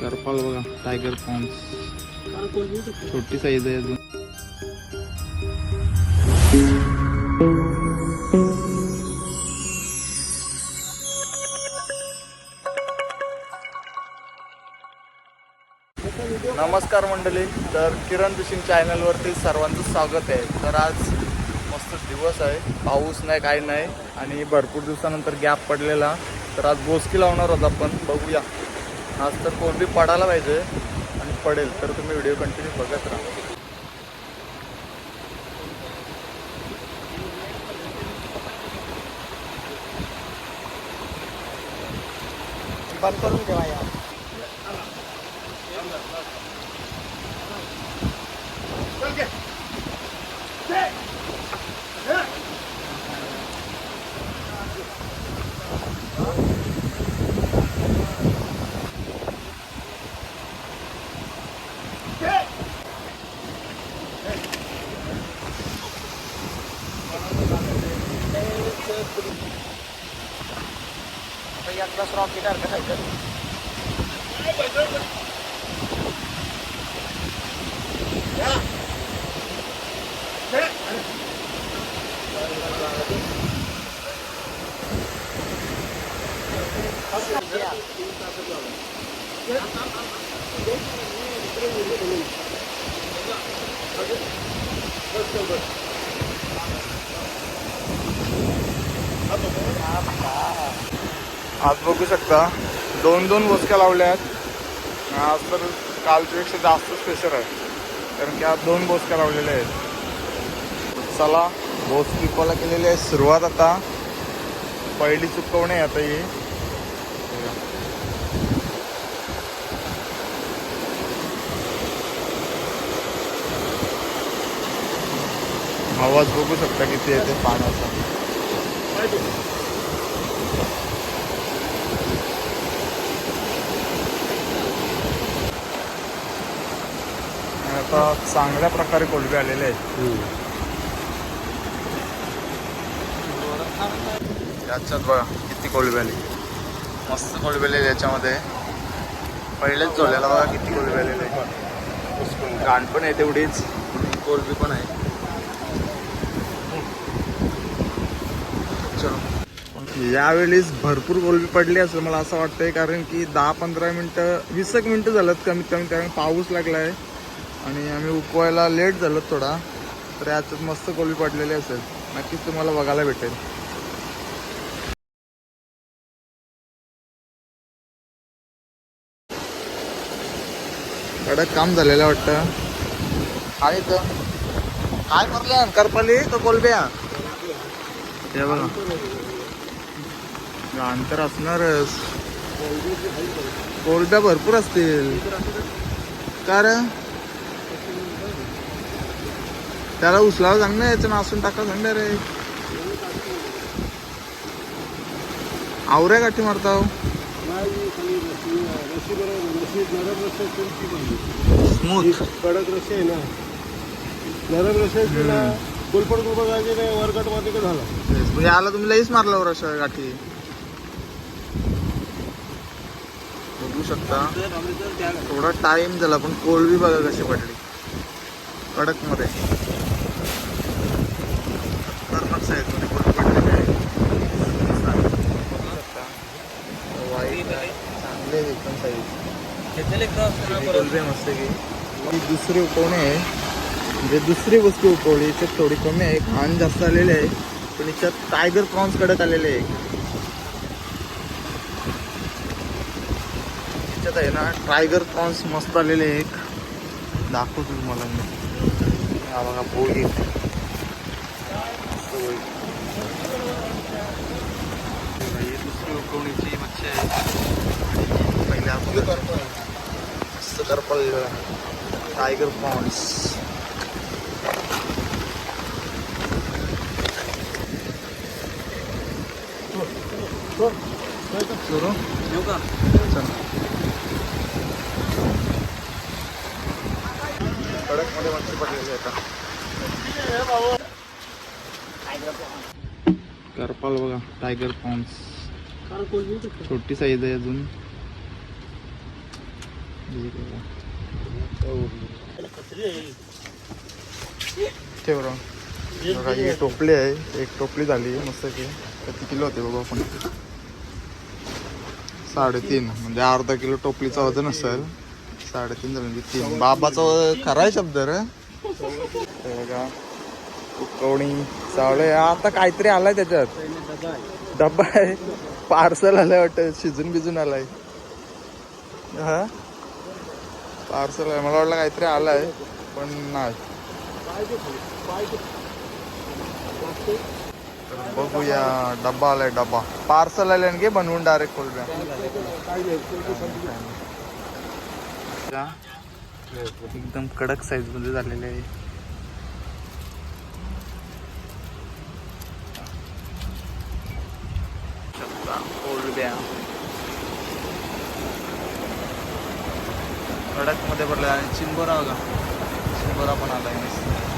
करपाल बघा tiger prawns छोटी size आहे अजून. नमस्कार मंडळी तर किरण फिशिंग चॅनलवरती सर्वांचं स्वागत आहे. तर आज मस्त दिवस आहे. पाऊस नाही काही नाही. आणि भरपूर दिवसानंतर गॅप पडलेला. तर आज बोसकी लावणार आहोत आपण. बघूया. आज तर कोणती पडायला पाहिजे आणि पडेल तर तुम्ही व्हिडिओ कंटिन्यू बघत राहा बंद करून ठेवा yaklaşık 6 gider arkadaşlar. Thank you. आज बघू शकता. दोन दोन बोसक्या लावल्या आहेत. आज तर कालच्यापेक्षा जास्त स्पेशल आहे. कारण की आज दोन बोसक्या लावलेल्या आहेत. चला बोस पिकवायला केलेली आहे सुरुवात आता. पहिली चुकवणे आहे आता ही. आवाज बघू शकता किती येते पाण्याचा. आता चांगल्या प्रकारे कोलबे आलेले आहेत. याच्यात बघा किती कोलबे आले. मस्त कोलबे आले याच्यामध्ये. पहिलेच झोल्याला बघा किती कोलबे आलेले. घाण पण आहे तेवढीच कोलबी पण आहे. चलो. यावेळेस भरपूर कोलबी पडली असेल मला असं वाटतंय कारण की दहा पंधरा मिनटं वीस एक मिनटं झालं कमीत कमी कारण पाऊस लागला आहे आणि आम्ही उकवायला लेट झालो थोडा तर याच्यात मस्त कोलबी पडलेली असेल. नक्कीच तुम्हाला बघायला भेटेल. कडक काम झालेलं वाटतं. काय तर काय करले करपाली तो कोलब्या हे? बघा. अंतर असणारच. कोलब्या भरपूर असतील. कारण रे त्याला उचलावं सांग ना याचं नासून टाका सांग रे. आवऱ्या गाठी मारताव स्मूथ. कडक रस्ते आहे ना नरम रस्ते कोलपड कुलपड जायचे नाही वरगटमध्ये झाला म्हणजे आला तुम्ही लईच मारला वर अशा गाठी. बघू शकता. थोडा टाइम झाला पण कोलबी बघा कशी पडली. कडकमध्ये खतरनाक आहेत म्हणजे कोलबी पडलेले आहेत आहे. चांगले एकदम साईज कोलबी मस्त की ही दुसरी उकवणे आहे. म्हणजे दुसरी वस्तू उकवली याच्यात थोडी कमी आहे. घाण जास्त आलेली आहे. पण याच्यात टायगर प्रॉन्स कडक आलेले आहे. याच्यात आहे ना टायगर प्रॉन्स मस्त आलेले एक दाखवतो तुम्हाला मी. हा बघा बोली मस्त दुसरी उकवणीची मच्छी आहे पहिल्या मस्त करपल टायगर प्रॉन्स सुरू चला कडकमध्ये मच्छी पडलेली आहे का करपाल बघा टायगर पॉन्स छोटी साईज आहे अजून. ठेव राव. बघा. ही टोपली आहे. एक टोपली झाली मस्त की. किती किलो होते बघा आपण. साडेतीन म्हणजे अर्धा किलो टोपलीचं वजन असेल. साडेतीन झालं म्हणजे तीन. बाबाचा वजन खरा आहे शब्द रे. बघा. उकवणी चावळे आता काहीतरी आलाय त्याच्यात. डब्बा आहे. पार्सल आलाय वाटतं. शिजून बिजून आलाय. हा? पार्सल आहे. मला वाटलं काहीतरी आलाय पण नाही. बघूया. डब्बा आलाय डब्बा. पार्सल आलाय आणखी बनवून डायरेक्ट खोलूया एकदम कडक साईजमध्ये झालेले आहे. शकता कोलब्या कडकमध्ये आणि चिंबोरा बघा चिंबोरा पण आला आहे